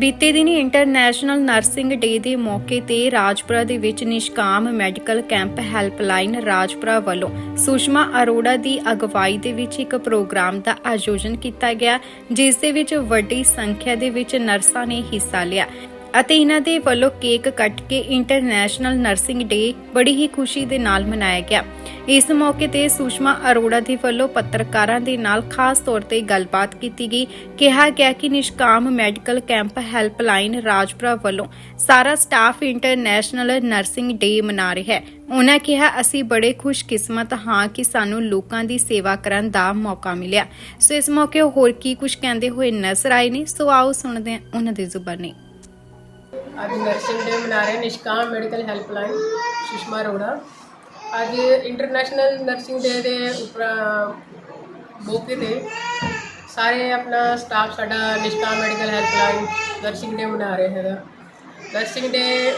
ਬੀਤੇ ਦਿਨੀ international nursing ਡੇ ਦੇ ਮੌਕੇ ਤੇ ਰਾਜਪੁਰਾ ਦੇ ਵਿੱਚ Nishkam medical camp helpline Rajpura ਵੱਲੋਂ ਸੁਸ਼ਮਾ ਅਰੋੜਾ ਦੀ ਅਗਵਾਈ ਦੇ ਵਿੱਚ ਇੱਕ ਪ੍ਰੋਗਰਾਮ ਦਾ ਆਯੋਜਨ ਕੀਤਾ ਗਿਆ, ਜਿਸ ਦੇ ਵਿੱਚ ਵੱਡੀ ਸੰਖਿਆ ਦੇ ਵਿੱਚ ਨਰਸਾਂ ਨੇ ਹਿੱਸਾ ਲਿਆ। ਅਤੇ ਇਹਨਾਂ ਦੇ ਵੱਲੋਂ ਕੇਕ ਕੱਟ ਕੇ ਇੰਟਰਨੈਸ਼ਨਲ ਨਰਸਿੰਗ ਡੇ ਬੜੀ ਹੀ ਖੁਸ਼ੀ ਦੇ ਨਾਲ ਮਨਾਇਆ ਗਿਆ। ਇਸ ਮੌਕੇ ਤੇ ਸੁਸ਼ਮਾ ਅਰੋੜਾ ਦੇ ਵੱਲੋਂ ਪੱਤਰਕਾਰਾਂ ਦੇ ਨਾਲ ਖਾਸ ਤੌਰ ਤੇ ਗੱਲਬਾਤ ਕੀਤੀ ਗਈ। ਕਿਹਾ ਗਿਆ ਕਿ Nishkam medical camp helpline Rajpura ਵੱਲੋਂ ਸਾਰਾ ਸਟਾਫ ਇੰਟਰਨੈਸ਼ਨਲ ਨਰਸਿੰਗ ਡੇ ਮਨਾ ਰਿਹਾ ਹੈ। ਉਹਨਾਂ ਕਿਹਾ, ਅਸੀਂ ਬੜੇ ਖੁਸ਼ਕਿਸਮਤ ਹਾਂ ਕਿ ਸਾਨੂੰ ਲੋਕਾਂ ਦੀ ਸੇਵਾ ਕਰਨ ਦਾ ਮੌਕਾ ਮਿਲਿਆ। ਸੋ ਇਸ ਮੌਕੇ ਹੋਰ ਕੀ ਕੁਝ ਕਹਿੰਦੇ ਹੋਏ ਨਜ਼ਰ ਆਏ ਨੇ, ਸੋ ਆਓ ਸੁਣਦੇ ਹਾਂ ਉਹਨਾਂ ਦੀ ਜ਼ੁਬਾਨੀ। ਅੱਜ ਨਰਸਿੰਗ ਡੇ ਮਨਾ ਰਹੇ ਨਿਸ਼ਕਾਮ ਮੈਡੀਕਲ ਹੈਲਪਲਾਈਨ, ਸੁਸ਼ਮਾ ਅਰੋੜਾ। ਅੱਜ ਇੰਟਰਨੈਸ਼ਨਲ ਨਰਸਿੰਗ ਡੇ ਦੇ ਉੱਪਰ ਮੌਕੇ ਤੇ ਸਾਰੇ ਆਪਣਾ ਸਟਾਫ ਸਾਡਾ Nishkam medical helpline nursing day ਮਨਾ ਰਹੇ ਹੈਗਾ। ਨਰਸਿੰਗ ਡੇ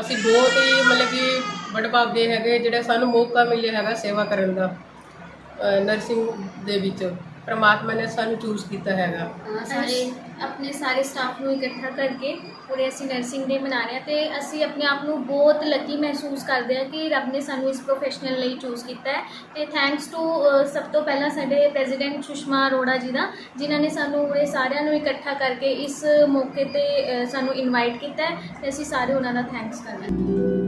ਅਸੀਂ ਬਹੁਤ ਹੀ ਮਤਲਬ ਕਿ ਵਡਭਾਗੇ ਹੈਗੇ, ਜਿਹੜਾ ਸਾਨੂੰ ਮੌਕਾ ਮਿਲਿਆ ਹੈਗਾ ਸੇਵਾ ਕਰਨ ਦਾ ਨਰਸਿੰਗ ਦੇ ਵਿੱਚ। ਪ੍ਰਮਾਤਮਾ ਨੇ ਸਾਨੂੰ ਚੂਜ਼ ਕੀਤਾ ਹੈਗਾ। ਅ, ਸਾਰੇ ਆਪਣੇ ਸਾਰੇ ਸਟਾਫ ਨੂੰ ਇਕੱਠਾ ਕਰਕੇ ਪੂਰੇ ਅਸੀਂ ਨਰਸਿੰਗ ਡੇ ਮਨਾ ਰਹੇ ਹਾਂ ਤੇ ਅਸੀਂ ਆਪਣੇ ਆਪ ਨੂੰ ਬਹੁਤ ਲੱਕੀ ਮਹਿਸੂਸ ਕਰਦੇ ਹਾਂ ਕਿ ਰੱਬ ਨੇ ਸਾਨੂੰ ਇਸ ਪ੍ਰੋਫੈਸ਼ਨਲ ਲਈ ਚੂਜ਼ ਕੀਤਾ ਹੈ। ਤੇ ਥੈਂਕਸ ਟੂ ਸਭ ਤੋਂ ਪਹਿਲਾਂ ਸਾਡੇ ਪ੍ਰੈਜ਼ੀਡੈਂਟ ਸੁਸ਼ਮਾ ਅਰੋੜਾ ਜੀ ਦਾ ਜਿਨ੍ਹਾਂ ਨੇ ਸਾਨੂੰ ਇਹ ਸਾਰਿਆਂ ਨੂੰ ਇਕੱਠਾ ਕਰਕੇ ਇਸ ਮੌਕੇ ਤੇ ਅ, ਸਾਨੂੰ ਇਨਵਾਈਟ ਕੀਤਾ ਹੈ ਤੇ ਅਸੀਂ ਸਾਰੇ ਉਹਨਾਂ ਦਾ ਥੈਂਕਸ ਕਰਨਾ